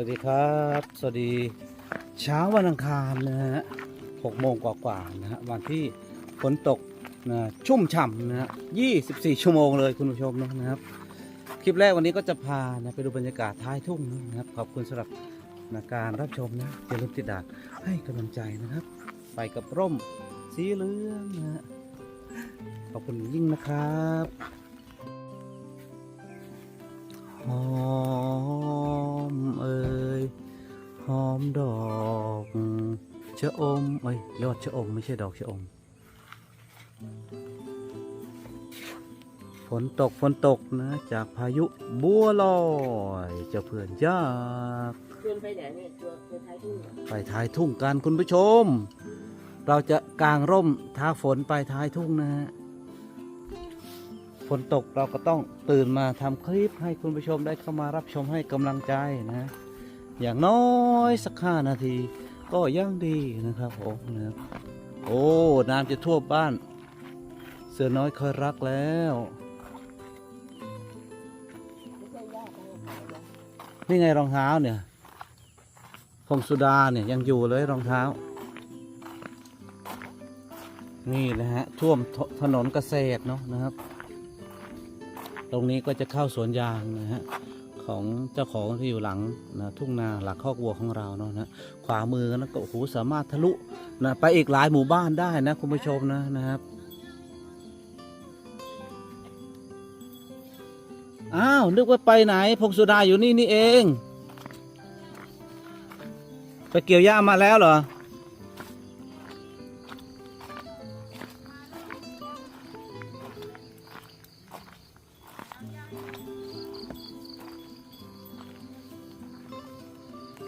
วัสดีครับ สวัสดีเช้าวันอังคารนะฮะหกโมงกว่าๆนะฮะวันที่ฝนตกนะชุ่มฉ่ำนะฮะ24ชั่วโมงเลยคุณผู้ชมนะครับ คลิปแรกวันนี้ก็จะพานะไปดูบรรยากาศท้ายทุ่งนะครับ ขอบคุณสำหรับนะการรับชมนะอย่าลืมติดดากให้กำลังใจนะครับ ไปกับร่มสีเหลืองนะฮะขอบคุณยิ่งนะครับ หอมเอ่ยหอมดอกชะอมเอ้ยยอดชะอมไม่ใช่ดอกชะอมฝนตกฝนตกนะ จากพายุบัวลอยเจ้าเพื่อนยากชวนไปไหนเนี่ยชวนไปท้ายทุ่งเหรอไปท้ายทุ่งกันคุณผู้ชม เราจะกางร่มท้าฝนไปท้ายทุ่งนะฮะ ฝนตกเราก็ต้องตื่นมาทำคลิปให้คุณผู้ชมได้เข้ามารับชมให้กำลังใจนะ อย่างน้อยสักห้านาที ก็ยังดีนะครับผมนะครับโอ้น้ำจะท่วมบ้าน เสือน้อยเคยรักแล้วนี่ไงรองเท้าเนี่ยพงสุดาเนี่ยยังอยู่เลยรองเท้า นี่นะฮะท่วมถนนเกษตรเนาะนะครับ ตรงนี้ก็จะเข้าสวนยางนะฮะของเจ้าของที่อยู่หลังนะทุ่งนาหลักคอกวัวของเราเนาะนะขวามือนะก็โอ้โหสามารถทะลุนะไปอีกหลายหมู่บ้านได้นะคุณผู้ชมนะนะครับอ้าวนึกว่าไปไหนพงสุดาอยู่นี่นี่เอง ไปเกี่ยวหญ้ามาแล้วเหรอ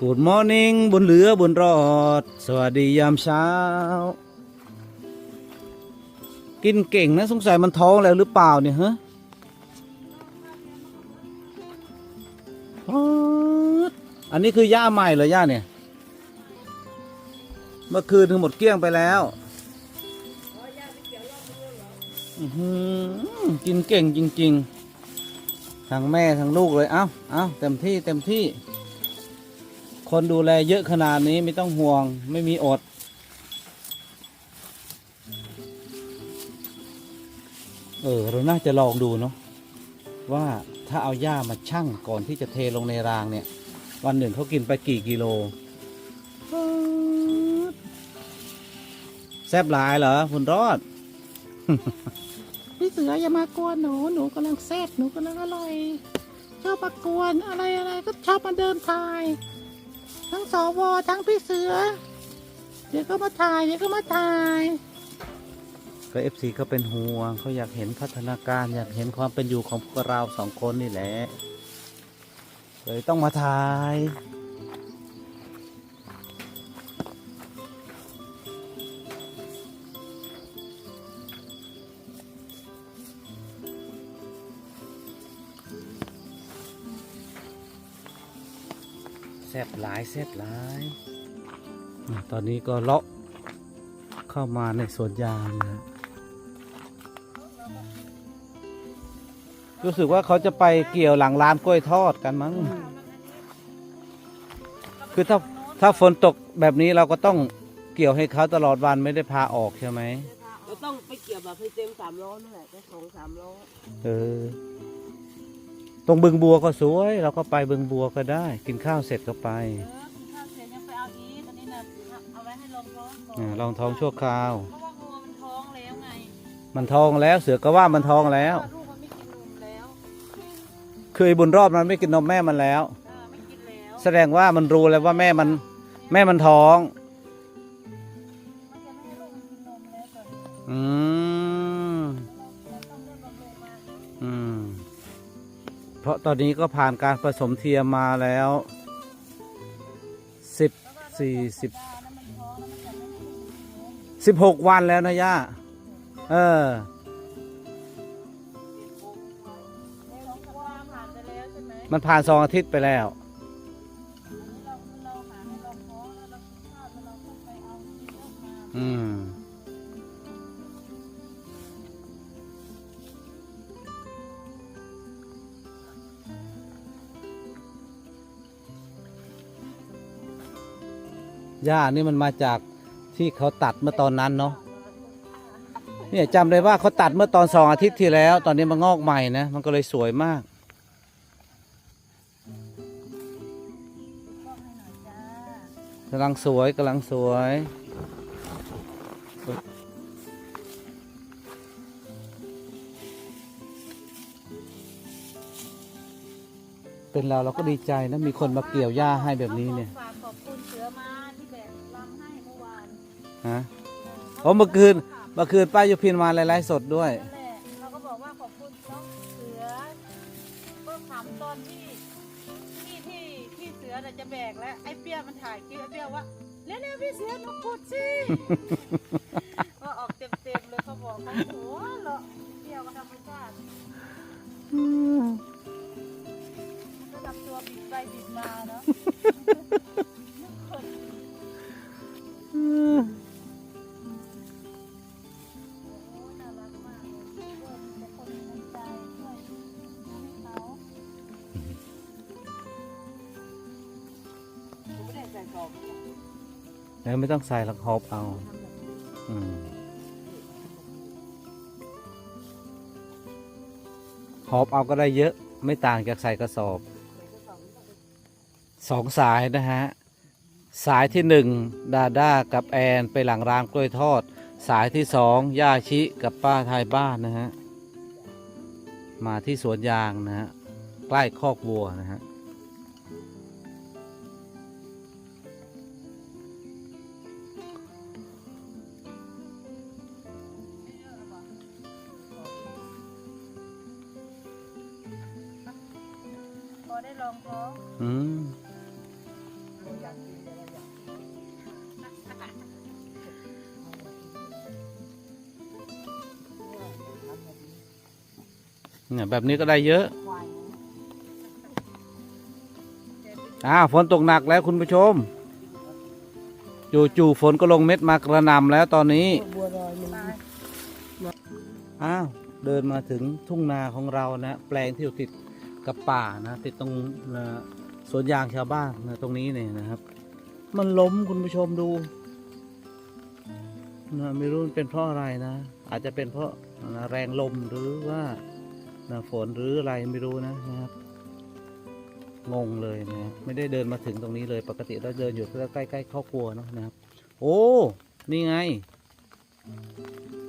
Good morning บนเหลือบนรอด สวัสดียามเช้า กินเก่งนะ สงสัยมันท้องแล้วหรือเปล่าเนี่ยฮะอันนี้คือหญ้าใหม่เหรอหญ้าเนี่ย เมื่อคืนทั้งหมดเกลี้ยงไปแล้วอือหือกินเก่งจริง ๆ ทั้งแม่ทั้งลูกเลย เอ้า เอ้า เต็มที่เต็มที่ คนดูแลเยอะขนาดนี้ไม่ต้องห่วงไม่มีอด เออ เราน่าจะลองดูเนาะว่าถ้าเอาหญ้ามาชั่งก่อนที่จะเทลงในรางเนี่ย วันหนึ่งเขากินไปกี่กิโลแซบหลายเหรอคุณรอด พี่เสืออย่ามากวนหนูหนูกำลังแซ่บหนูกำลังอร่อย ชอบมากวนอะไรอะไรก็ชอบมาเดินถ่าย ทั้งสวทั้งพี่เสือ เดี๋ยวก็มาถ่ายเดี๋ยวก็มาถ่ายก็เอฟซีเขาเป็นห่วงเขาอยากเห็นพัฒนาการอยากเห็นความเป็นอยู่ของพวกเราสองคนนี่แหละเลยต้องมาถ่าย ซบหลายแซบหลายอะตอนนี้ก็เลาะเข้ามาในสวนยางนะรู้สึกว่าเขาจะไปเกี่ยวหลังร้านกล้วยทอดกันมั้ง คือถ้าถ้าฝนตกแบบนี้เราก็ต้องเกี่ยวให้เขาตลอดวันไม่ได้พาออกใช่ไหม เราต้องไปเกี่ยวแบบให้เต็มสามล้อนั่นแหละจะสองสามล้อ เออ ตรงบึงบัวก็สวย เราก็ไปบึงบัวก็ได้ กินข้าวเสร็จก็ไปเออคุณข้าวเสร็จยังไปเอาอีกตอนนี้นะเอาไว้ให้ลงท้องก่อนอ่าลองท้องชั่วคราว เพราะว่างัวมันท้องแล้วไงมันท้องแล้วเสือก็ว่ามันท้องแล้ว เพราะว่าลูกมันไม่กินนมแล้วคือไอ้บุญรอบมันไม่กินนมแม่มันแล้ว เออไม่กินแล้วแสดงว่ามันรู้แล้วว่าแม่มันแม่มันท้อง มันจะไม่ให้ลูกมันกินนมแล้วก่อนอืม เพราะตอนนี้ก็ผ่านการผสมเทียมมาแล้วสิบสี่สิบสิบหกวันแล้วนะย่า เออ มันผ่านสองอาทิตย์ไปแล้วอัน หญ้านี่มันมาจากที่เขาตัดเมื่อตอนนั้นเนาะเนี่ยจำได้ว่าเขาตัดเมื่อตอนสองอาทิตย์ที่แล้ว ตอนนี้มันงอกใหม่นะมันก็เลยสวยมาก กำลังสวยกำลังสวย เป็นเราเราก็ดีใจนะมีคนมาเกี่ยวหญ้าให้แบบนี้เนี่ย ขอบคุณเสือมา ฮะโอ้เมื่อคืนเมื่อคืนป้ายุพินมาไลฟ์สดด้วย นั่นแหละเราก็บอกว่าขอบคุณน้องเสือก็ถามตอนที่ที่ที่ที่เสือน่ะจะแบกแล้วไอ้เปี้ยมันถ่ายคลิปไอ้เปี้ยว่าเร็วๆพี่เสือหนูกดสิ แล้วไม่ต้องใส่หรอกฮอบเอา อืมหอบเอาก็ได้เยอะ ไม่ต่างจากใส่กระสอบสองสายนะฮะ สายที่หนึ่งดาด้ากับแอนไปหลังรางกล้วยทอด สายที่สองย่าชิกับป้าทายบ้านนะฮะ มาที่สวนยางนะฮะ ใกล้คอกวัวนะฮะ ได้ลองท้องอืมเนี่ยแบบนี้ก็ได้เยอะ อ้าวฝนตกหนักแล้วคุณผู้ชม จู่ๆฝนก็ลงเม็ดมากระหน่ำแล้วตอนนี้บัวลอยมันอ้าว เดินมาถึงทุ่งนาของเรานะ แปลงที่อยู่ติด กับป่านะติดตรงนะสวนยางชาวบ้านนะตรงนี้เนี่ยนะครับ มันล้มคุณผู้ชมดูนะไม่รู้เป็นเพราะอะไรนะ อาจจะเป็นเพราะนะแรงลมหรือว่านะฝนหรืออะไรไม่รู้นะนะครับงงเลยนะไม่ได้เดินมาถึงตรงนี้เลยปกติเราเดินอยู่ใกล้ๆเข้าครัวเนะนะครับ โอ้นี่ไง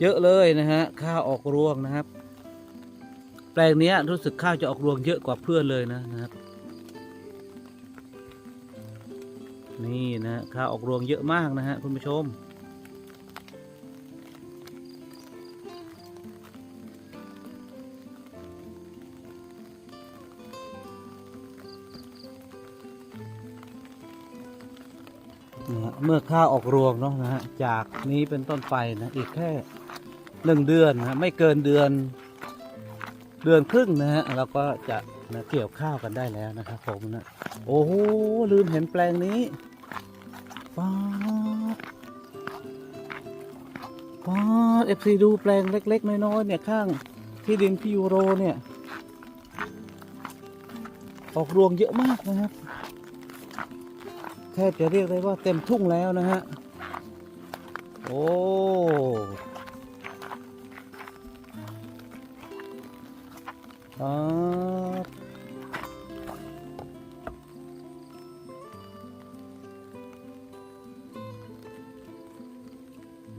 เยอะเลยนะฮะข้าวออกรวงนะครับ แปลงนี้รู้สึกข้าวจะออกรวงเยอะกว่าเพื่อนเลยนะนะครับ นี่นะข้าวออกรวงเยอะมากนะฮะคุณผู้ชมนะฮะเมื่อข้าวออกรวงเนาะนะฮะจากนี้เป็นต้นไปนะอีกแค่หนึ่งเดือนนะไม่เกินเดือน เดือนครึ่งนะฮะเราก็จะนะเกี่ยวข้าวกันได้แล้วนะครับผมนะโอ้โหลืมเห็นแปลงนี้ป๊าดป๊าดเอฟซีดูแปลงเล็ก ๆ น้อยๆเนี่ยข้างที่ดินพี่ยูโรเนี่ยออกรวงเยอะมากนะครับแทบจะเรียกได้ว่าเต็มทุ่งแล้วนะฮะ โอ้ ครับ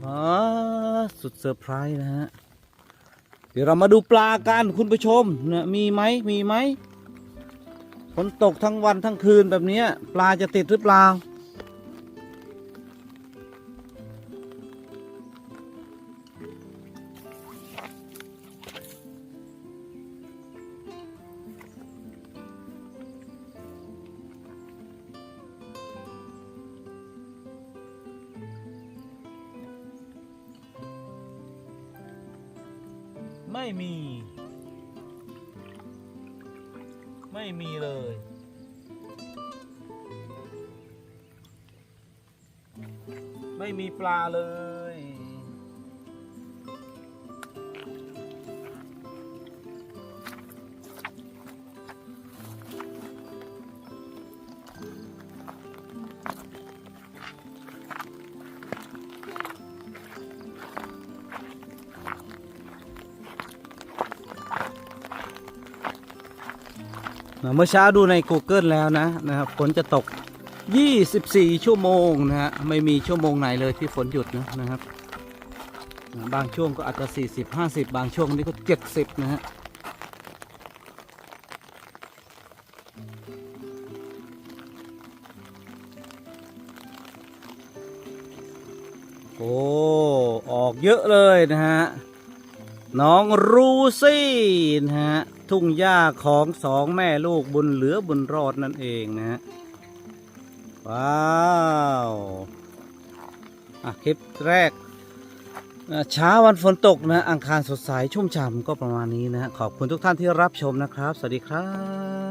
อ่าสุดเซอร์ไพรส์นะฮะ เดี๋ยวเรามาดูปลากันคุณผู้ชมเนะมีไหมมีไหมฝนตกทั้งวันทั้งคืนแบบนี้ปลาจะติดหรือเปล่า ไม่มี ไม่มีเลยไม่มีปลาเลย เมื่อเช้าดูใน Google แล้วนะนะครับฝนจะตก 24 ชั่วโมงนะฮะไม่มีชั่วโมงไหนเลยที่ฝนหยุดนะนะครับ บางช่วงก็อาจจะ 40 50 บางช่วงนี้ก็ 70 นะฮะโอ้ ออกเยอะเลยนะฮะ น้องรูซี่นะฮะทุ่งหญ้าของสองแม่ลูกบุญเหลือบุญรอดนั่นเองนะฮะว้าวอะคลิปแรกเช้าวันฝนตกนะอังคารสดใสชุ่มฉ่ำก็ประมาณนี้นะฮะขอบคุณทุกท่านที่รับชมนะครับ สวัสดีครับ